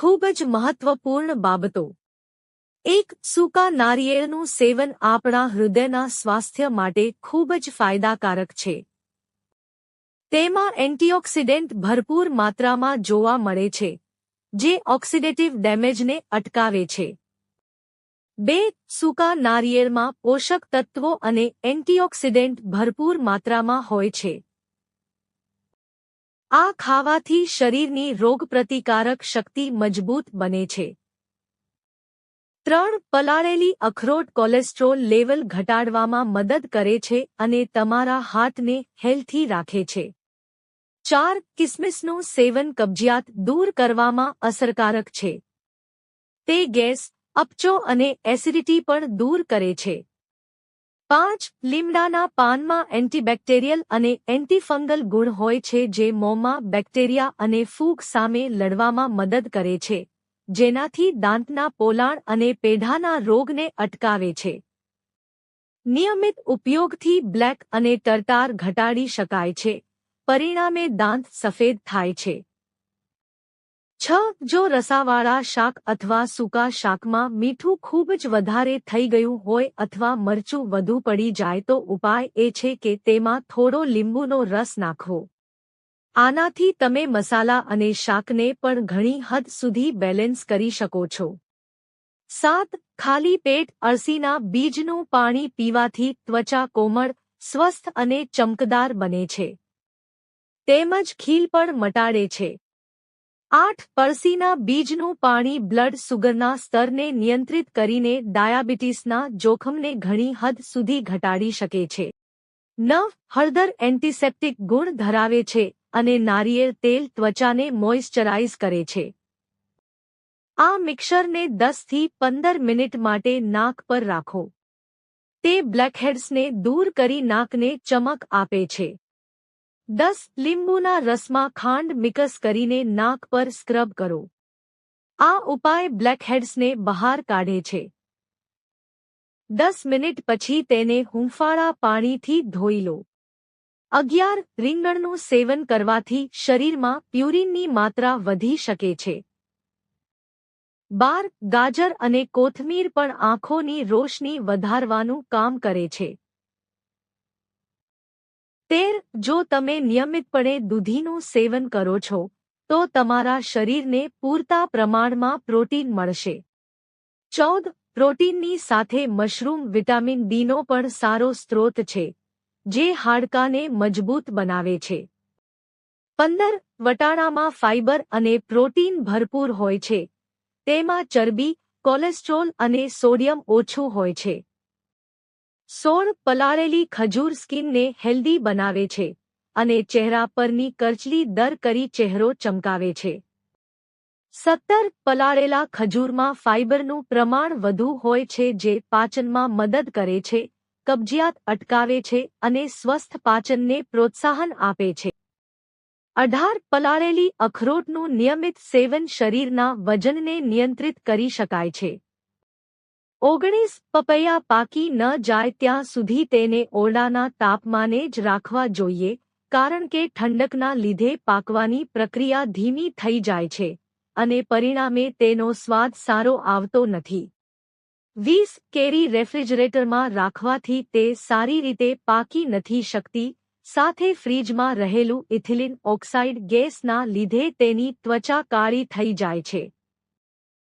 ખૂબ જ મહત્વપૂર્ણ બાબતો. એક, સૂકા નારિયેળનું સેવન આપણા હૃદયના સ્વાસ્થ્ય માટે ખૂબ જ ફાયદાકારક છે. તેમાં એન્ટીઓક્સિડન્ટ ભરપૂર માત્રામાં જોવા મળે છે, જે ઓક્સિડેટિવ ડેમેજને અટકાવે છે. બે, સૂકા નારિયેળમાં પોષક તત્વો અને એન્ટીઓક્સિડન્ટ ભરપૂર માત્રામાં હોય છે. આ ખાવાથી શરીરની રોગપ્રતિકારક શક્તિ મજબૂત બને છે. ત્રણ, પલાળેલી અખરોટ કોલેસ્ટ્રોલ લેવલ ઘટાડવામાં મદદ કરે છે અને તમારા હાથને હેલ્થી રાખે છે. ચાર, કિસમિસનું સેવન કબજિયાત દૂર કરવામાં અસરકારક છે. તે ગેસ, અપચો અને એસિડિટી પણ દૂર કરે છે. પાંચ લીમડાના પાનમાં એન્ટીબેક્ટેરિયલ અને એન્ટીફંગલ ગુણ હોય છે જે મોંમાં બેક્ટેરિયા અને ફૂગ સામે લડવામાં મદદ કરે છે, જેનાથી દાંતના પોલાણ અને પેઢાના રોગને અટકાવે છે. નિયમિત ઉપયોગથી બ્લેક અને ટરટાર ઘટાડી શકાય છે. પરિણામે દાંત સફેદ થાય છે. છ, જો રસાવાળા શાક અથવા સૂકા શાકમાં મીઠું ખૂબ જ વધારે થઈ ગયું હોય અથવા મરચું વધુ પડી જાય તો ઉપાય એ છે કે તેમાં થોડો લીંબુનો રસ નાખવો આનાથી તમે મસાલા અને શાકને પણ ઘણી હદ સુધી બેલેન્સ કરી શકો છો. સાત, ખાલી પેટ અળસીના બીજનું પાણી પીવાથી ત્વચા કોમળ, સ્વસ્થ અને ચમકદાર બને છે. તેમજ ખીલ પણ મટાડે છે. આઠ પરસીના બીજનું પાણી બ્લડ સુગરના સ્તરને નિયંત્રિત કરીને ડાયાબિટીસના જોખમને ઘણી હદ સુધી ઘટાડી શકે છે. નવ, હળદર એન્ટિસેપ્ટિક ગુણ ધરાવે છે અને નારિયેળ તેલ ત્વચાને મોઇશ્ચરાઇઝ કરે છે. આ મિક્સરને દસથી પંદર મિનિટ માટે નાક પર રાખો. તે બ્લેકહેડ્સને દૂર કરી નાકને ચમક આપે છે. દસ લીંબુના રસમાં ખાંડ મિક્સ કરીને નાક પર સ્ક્રબ કરો. આ ઉપાય બ્લેકહેડ્સને બહાર કાઢે છે. દસ મિનિટ પછી તેને હુંફાળા પાણીથી ધોઈ લો. અગિયાર રીંગણનું સેવન કરવાથી શરીરમાં પ્યુરિનની માત્રા વધી શકે છે. બાર ગાજર અને કોથમીર પણ આંખોની રોશની વધારવાનું કામ કરે છે. તેર જો તમે નિયમિતપણે દૂધીનું સેવન કરો છો, તો તમારા શરીરને પૂરતા પ્રમાણમાં પ્રોટીન મળશે. ચૌદ, પ્રોટીનની સાથે મશરૂમ વિટામિન ડીનો પણ સારો સ્ત્રોત છે, જે હાડકાને મજબૂત બનાવે છે. પંદર, વટાણામાં ફાઇબર અને પ્રોટીન ભરપૂર હોય છે, તેમાં ચરબી, કોલેસ્ટ્રોલ અને સોડિયમ ઓછું હોય છે. સોળ પલાળેલી ખજૂર સ્કિનને હેલ્ધી બનાવે છે અને ચહેરા પરની કરચલી દર કરી ચહેરો ચમકાવે છે. સત્તર પલાળેલા ખજૂરમાં ફાઇબરનું પ્રમાણ વધુ હોય છે જે પાચનમાં મદદ કરે છે, કબજિયાત અટકાવે છે અને સ્વસ્થ પાચનને પ્રોત્સાહન આપે છે. અઢાર પલાળેલી અખરોટનું નિયમિત સેવન શરીરના વજનને નિયંત્રિત કરી શકાય છે. ઓગણીસ પપૈયા પાકી ન જાય ત્યાં સુધી તેને ઓરડાના તાપમાને જ રાખવા જોઈએ, કારણ કે ઠંડકના લીધે પાકવાની પ્રક્રિયા ધીમી થઈ જાય છે, અને પરિણામે તેનો સ્વાદ સારો આવતો નથી. વીસ કેરી રેફ્રિજરેટરમાં રાખવાથી તે સારી રીતે પાકી નથી શકતી, સાથે ફ્રીજમાં રહેલું ઇથિલિન ઓક્સાઇડ ગેસના લીધે તેની ત્વચા કાળી થઈ જાય છે.